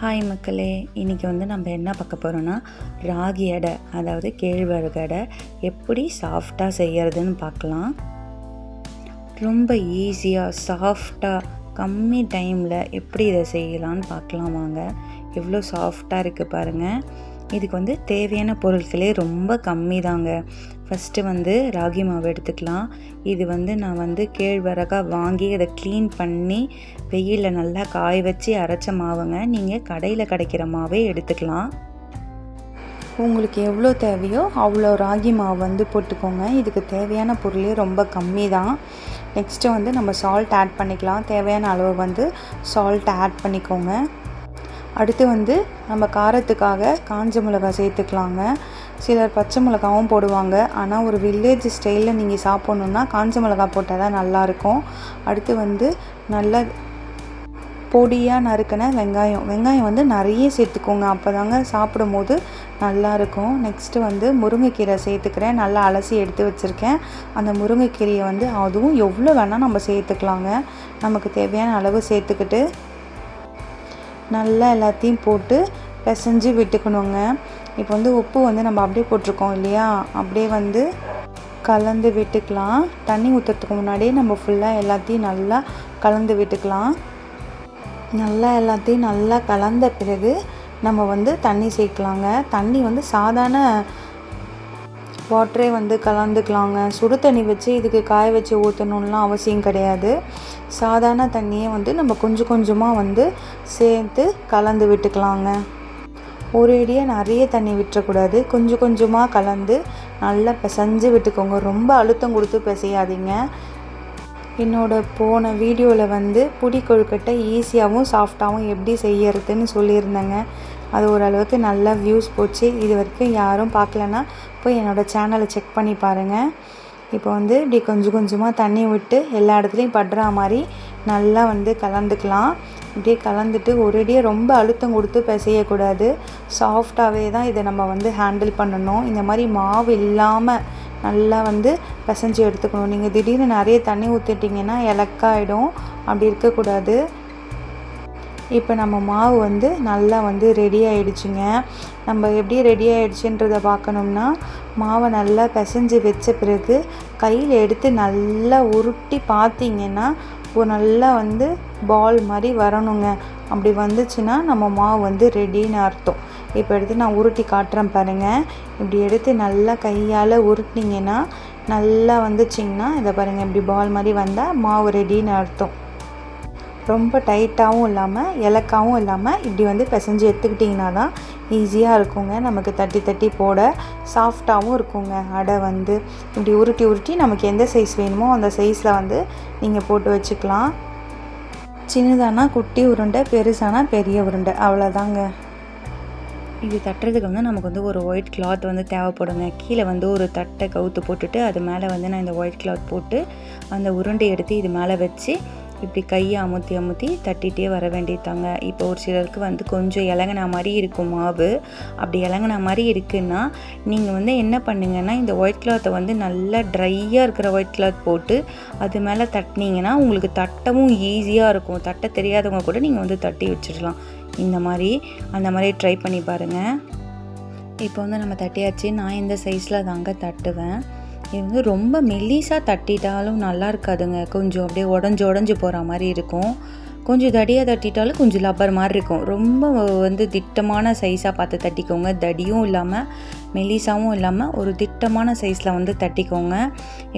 Hi மக்களே. இன்றைக்கி வந்து நம்ம என்ன பார்க்க போகிறோன்னா ராகி அடை அதாவது கேழ்வரகு அடை எப்படி சாஃப்டாக செய்கிறதுன்னு பார்க்கலாம். ரொம்ப ஈஸியாக சாஃப்டாக கம்மி டைமில் எப்படி இதை செய்யலான்னு பார்க்கலாம் வாங்க. எவ்வளோ சாஃப்டாக இருக்குது பாருங்கள் இதுக்கு வந்து தேவையான பொருட்களே ரொம்ப கம்மி தாங்க ஃபஸ்ட்டு வந்து ராகி மாவு எடுத்துக்கலாம். இது வந்து நான் வந்து கேழ்வரகாக வாங்கி அதை க்ளீன் பண்ணி வெயிலில் நல்லா காய வச்சு அரைச்ச மாவுங்க. நீங்கள் கடையில் கிடைக்கிற மாவே எடுத்துக்கலாம். உங்களுக்கு எவ்வளோ தேவையோ அவ்வளோ ராகி மாவு வந்து போட்டுக்கோங்க. இதுக்கு தேவையான பொருளே ரொம்ப கம்மி தான் நெக்ஸ்ட்டு வந்து நம்ம சால்ட் ஆட் பண்ணிக்கலாம். தேவையான அளவு வந்து சால்ட் ஆட் பண்ணிக்கோங்க. அடுத்து வந்து நம்ம காரத்துக்காக காஞ்ச மிளகாய் சேர்த்துக்கலாங்க. சிலர் பச்சை மிளகாவும் போடுவாங்க. ஆனால் ஒரு வில்லேஜ் ஸ்டைலில் நீங்கள் சாப்பிட்ணுன்னா காஞ்ச மிளகாய் போட்டால் தான் நல்லாயிருக்கும். அடுத்து வந்து நல்ல பொடியாக நறுக்கின வெங்காயம். வெங்காயம் வந்து நிறைய சேர்த்துக்கோங்க. அப்போ தாங்க சாப்பிடும் போது நல்லாயிருக்கும். நெக்ஸ்ட்டு வந்து முருங்கைக்கீரை சேர்த்துக்கிறேன். நல்லா அலசி எடுத்து வச்சுருக்கேன். அந்த முருங்கைக்கீரையை வந்து அதுவும் எவ்வளோ வேணால் நம்ம சேர்த்துக்கலாங்க. நமக்கு தேவையான அளவு சேர்த்துக்கிட்டு நல்லா எல்லாத்தையும் போட்டு பிசைஞ்சு விட்டுக்கணுங்க. இப்போ வந்து உப்பு வந்து நம்ம அப்படியே போட்டிருக்கோம் இல்லையா? அப்படியே வந்து கலந்து விட்டுக்கலாம். தண்ணி ஊற்றுறதுக்கு முன்னாடியே நம்ம ஃபுல்லாக எல்லாத்தையும் நல்லா கலந்து விட்டுக்கலாம். நல்லா எல்லாத்தையும் நல்லா கலந்த பிறகு நம்ம வந்து தண்ணி சேர்க்கலாங்க. தண்ணி வந்து சாதாரண வாட்டரே வந்து கலந்துக்கலாங்க. சுடு தண்ணி வச்சு இதுக்கு காய வச்சு ஊற்றணுன்லாம் அவசியம் கிடையாது. சாதாரண தண்ணியை வந்து நம்ம கொஞ்சம் கொஞ்சமாக வந்து சேர்த்து கலந்து விட்டுக்கலாங்க. ஒரேடியாக நிறைய தண்ணி விட்டுறக்கூடாது. கொஞ்சம் கொஞ்சமாக கலந்து நல்லா பிசைஞ்சு விட்டுக்கோங்க. ரொம்ப அழுத்தம் கொடுத்து பிசையாதீங்க. என்னோட போன வீடியோவில் வந்து புடி கொழுக்கட்டை ஈஸியாகவும் சாஃப்டாகவும் எப்படி செய்யறதுன்னு சொல்லியிருந்தேங்க. அது ஓரளவுக்கு நல்லா வியூஸ் போச்சு. இது வரைக்கும் யாரும் பார்க்கலன்னா போய் என்னோடய சேனலை செக் பண்ணி பாருங்கள் இப்போ வந்து இப்படி கொஞ்சம் கொஞ்சமாக தண்ணி விட்டு எல்லா இடத்துலையும் படுற மாதிரி நல்லா வந்து கலந்துக்கலாம். இப்படியே கலந்துட்டு ஒரேடியாக ரொம்ப அழுத்தம் கொடுத்து பிசையக்கூடாது சாஃப்டாகவே தான் இதை நம்ம வந்து ஹேண்டில் பண்ணணும். இந்த மாதிரி மாவு இல்லாமல் நல்லா வந்து பிசைஞ்சு எடுத்துக்கணும். நீங்கள் திடீர்னு நிறைய தண்ணி ஊற்றிட்டிங்கன்னா இலக்காயிடும் அப்படி இருக்கக்கூடாது. இப்போ நம்ம மாவு வந்து நல்லா வந்து ரெடி ஆகிடுச்சிங்க நம்ம எப்படி ரெடி ஆகிடுச்சின்றத பார்க்கணும்னா மாவை நல்லா பிசைஞ்சு வச்ச பிறகு கையில் எடுத்து நல்லா உருட்டி பார்த்தீங்கன்னா ஒரு நல்லா வந்து பால் மாதிரி வரணுங்க. அப்படி வந்துச்சுன்னா நம்ம மாவு வந்து ரெடின்னு அர்த்தம். இப்போ எடுத்து நான் உருட்டி காட்டுறேன் பாருங்கள் இப்படி எடுத்து நல்லா கையால் உருட்டினீங்கன்னா நல்லா வந்துச்சிங்கன்னா இதை பாருங்கள் இப்படி பால் மாதிரி வந்தால் மாவு ரெடின்னு அர்த்தம். ரொம்ப டைட்டாகவும் இல்லாமல் இலக்காவும் இல்லாமல் இப்படி வந்து பிசைஞ்சு எடுத்துக்கிட்டிங்கன்னா தான் ஈஸியாக இருக்குங்க. நமக்கு தட்டி தட்டி போட சாஃப்டாகவும் இருக்குங்க. அடை வந்து இப்படி உருட்டி உருட்டி நமக்கு எந்த சைஸ் வேணுமோ அந்த சைஸில் வந்து நீங்கள் போட்டு வச்சுக்கலாம். சின்னதானா குட்டி உருண்டை பெருசானா பெரிய உருண்டை. அவ்வளோதாங்க இது தட்டுறதுக்கு வந்து நமக்கு வந்து ஒரு ஒயிட் கிளாத் வந்து தேவைப்படுங்க. கீழே வந்து ஒரு தட்டை கவுத்து போட்டுட்டு அது மேலே வந்து நான் இந்த ஒயிட் கிளாத் போட்டு அந்த உருண்டை எடுத்து இது மேலே வச்சு இப்படி கையை அமுத்தி அமுத்தி தட்டிகிட்டே வர வேண்டியதாங்க இப்போ ஒரு சிலருக்கு வந்து கொஞ்சம் இலங்கின மாதிரி இருக்கும் மாவு. அப்படி இலங்கின மாதிரி இருக்குன்னா நீங்கள் வந்து என்ன பண்ணுங்கன்னா இந்த ஒயிட் கிளாத்தை வந்து நல்லா ட்ரையாக இருக்கிற ஒயிட் கிளாத் போட்டு அது மேலே தட்டினீங்கன்னா உங்களுக்கு தட்டவும் ஈஸியாக இருக்கும். தட்ட தெரியாதவங்க கூட நீங்கள் வந்து தட்டி வச்சிடலாம். இந்த மாதிரி அந்த மாதிரி ட்ரை பண்ணி பாருங்கள் இப்போ வந்து நம்ம தட்டியாச்சு. நான் இந்த சைஸில் தாங்க தட்டுவேன். இது வந்து ரொம்ப மெல்லிஸாக தட்டிட்டாலும் நல்லா இருக்காதுங்க. கொஞ்சம் அப்படியே உடஞ்சி உடஞ்சி போகிற மாதிரி இருக்கும். கொஞ்சம் தடியாக தட்டிட்டாலும் கொஞ்சம் லப்பர் மாதிரி இருக்கும். ரொம்ப வந்து திட்டமான சைஸாக பார்த்து தட்டிக்கோங்க. தடியும் இல்லாமல் மெலிசாவும் இல்லாமல் ஒரு திட்டமான சைஸில் வந்து தட்டிக்கோங்க.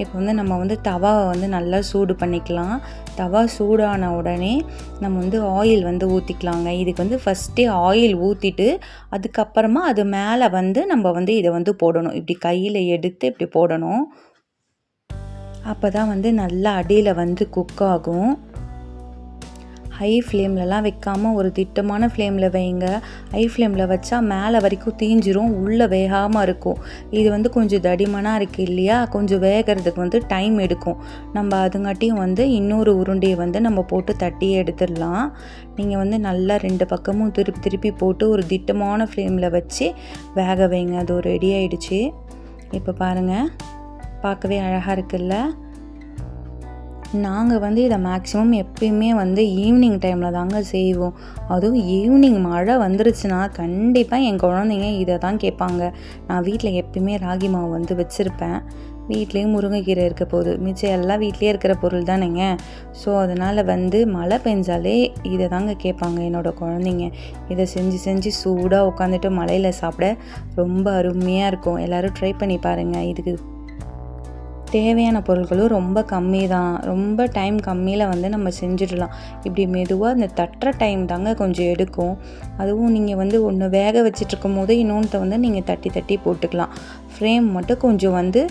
இப்போ வந்து நம்ம வந்து தவாவை வந்து நல்லா சூடு பண்ணிக்கலாம். தவா சூடான உடனே நம்ம வந்து ஆயில் வந்து ஊற்றிக்கலாங்க இதுக்கு வந்து ஃபஸ்ட்டே ஆயில் ஊற்றிட்டு அதுக்கப்புறமா அது மேலே வந்து நம்ம வந்து இதை வந்து போடணும். இப்படி கையில் எடுத்து இப்படி போடணும். அப்போ தான் வந்து நல்லா அடியில் வந்து குக் ஆகும். ஹை ஃப்ளேம்லலாம் வைக்காமல் ஒரு திட்டமான ஃப்ளேமில் வைங்க. ஹை ஃப்ளேமில் வச்சா மேலே வரைக்கும் தீஞ்சிரும் உள்ளே வேகாமல் இருக்கும். இது வந்து கொஞ்சம் தடிமனாக இருக்குது இல்லையா? கொஞ்சம் வேகிறதுக்கு வந்து டைம் எடுக்கும். நம்ம அதுங்காட்டியும் வந்து இன்னொரு உருண்டையை வந்து நம்ம போட்டு தட்டியே எடுத்துடலாம். நீங்கள் வந்து நல்லா ரெண்டு பக்கமும் திருப்பி திருப்பி போட்டு ஒரு திட்டமான ஃப்ளேமில் வச்சு வேக வைங்க. அது ரெடி ஆயிடுச்சு. இப்போ பாருங்கள் பார்க்கவே அழகாக இருக்குல்ல? நாங்கள் வந்து இதை மேக்ஸிமம் எப்பயுமே வந்து ஈவினிங் டைமில் தாங்க செய்வோம். அதுவும் ஈவினிங் மழை வந்துருச்சுன்னா கண்டிப்பாக என் குழந்தைங்க இதை தான் கேட்பாங்க. நான் வீட்டில் எப்பயுமே ராகி மாவு வந்து வச்சுருப்பேன். வீட்லேயும் முருங்கைக்கீரை இருக்க போகுது மிச்சம் எல்லாம் வீட்லேயே இருக்கிற பொருள் தானேங்க. ஸோ அதனால் வந்து மழை பெஞ்சாலே இதை தாங்க கேட்பாங்க என்னோடய குழந்தைங்க. இதை செஞ்சு செஞ்சு சூடாக உட்காந்துட்டு மழையில் சாப்பிட ரொம்ப அருமையாக இருக்கும். எல்லோரும் ட்ரை பண்ணி பாருங்கள் இதுக்கு தேவையான பொருட்களும் ரொம்ப கம்மி தான் ரொம்ப டைம் கம்மியில் வந்து நம்ம செஞ்சிடலாம். இப்படி மெதுவாக இந்த தட்டுற டைம் தாங்க கொஞ்சம் எடுக்கும். அதுவும் நீங்கள் வந்து ஒன்று வேக வச்சிட்ருக்கும் போது இன்னொன்று வந்து நீங்கள் தட்டி தட்டி போட்டுக்கலாம். ஃப்ரேம் மட்டும் கொஞ்சம் வந்து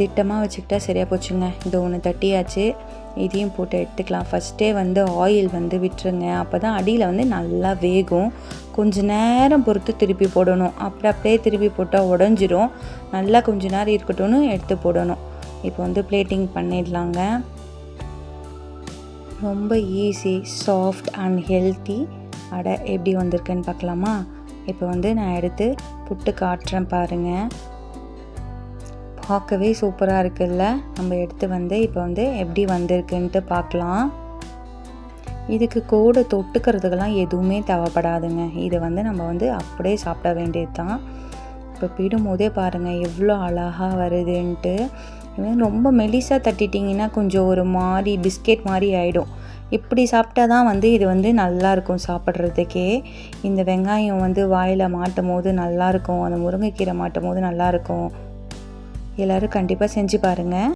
திட்டமாக வச்சுக்கிட்டா சரியாக போச்சுங்க. இது ஒன்று தட்டியாச்சு. இதையும் போட்டு எடுத்துக்கலாம். ஃபஸ்ட்டே வந்து ஆயில் வந்து விட்டுருங்க. அப்போ தான் அடியில் வந்து நல்லா வேகும். கொஞ்ச நேரம் பொறுத்து திருப்பி போடணும். அப்படி அப்படியே திருப்பி போட்டால் உடஞ்சிரும். நல்லா கொஞ்ச நேரம் இருக்கட்டும்னு எடுத்து போடணும். இப்போ வந்து பிளேட்டிங் பண்ணிடலாங்க. ரொம்ப ஈஸி சாஃப்ட் அண்ட் ஹெல்த்தி அடை எப்படி வந்திருக்குன்னு பார்க்கலாமா? இப்போ வந்து நான் எடுத்து புட்டு காட்டுறேன் பாருங்கள் பார்க்கவே சூப்பராக இருக்குல்ல? நம்ம எடுத்து வந்து இப்போ வந்து எப்படி வந்திருக்குன்ட்டு பார்க்கலாம். இதுக்கு கூட தொட்டுக்கிறதுக்கெல்லாம் எதுவுமே தேவைப்படாதுங்க. இதை வந்து நம்ம வந்து அப்படியே சாப்பிட வேண்டியது தான் இப்போ பிடும்போதே பாருங்கள் எவ்வளோ அழகாக வருதுன்ட்டு. இவன் ரொம்ப மெலிசாக தட்டிட்டிங்கன்னா கொஞ்சம் ஒரு மாதிரி பிஸ்கெட் மாதிரி ஆகிடும் இப்படி சாப்பிட்டா தான் வந்து இது வந்து நல்லாயிருக்கும் சாப்பிட்றதுக்கே. இந்த வெங்காயம் வந்து வாயில் மாட்டும் போது நல்லாயிருக்கும் அந்த முருங்கைக்கீரை மாட்டும் போது நல்லாயிருக்கும் எல்லோரும் கண்டிப்பாக செஞ்சு பாருங்கள்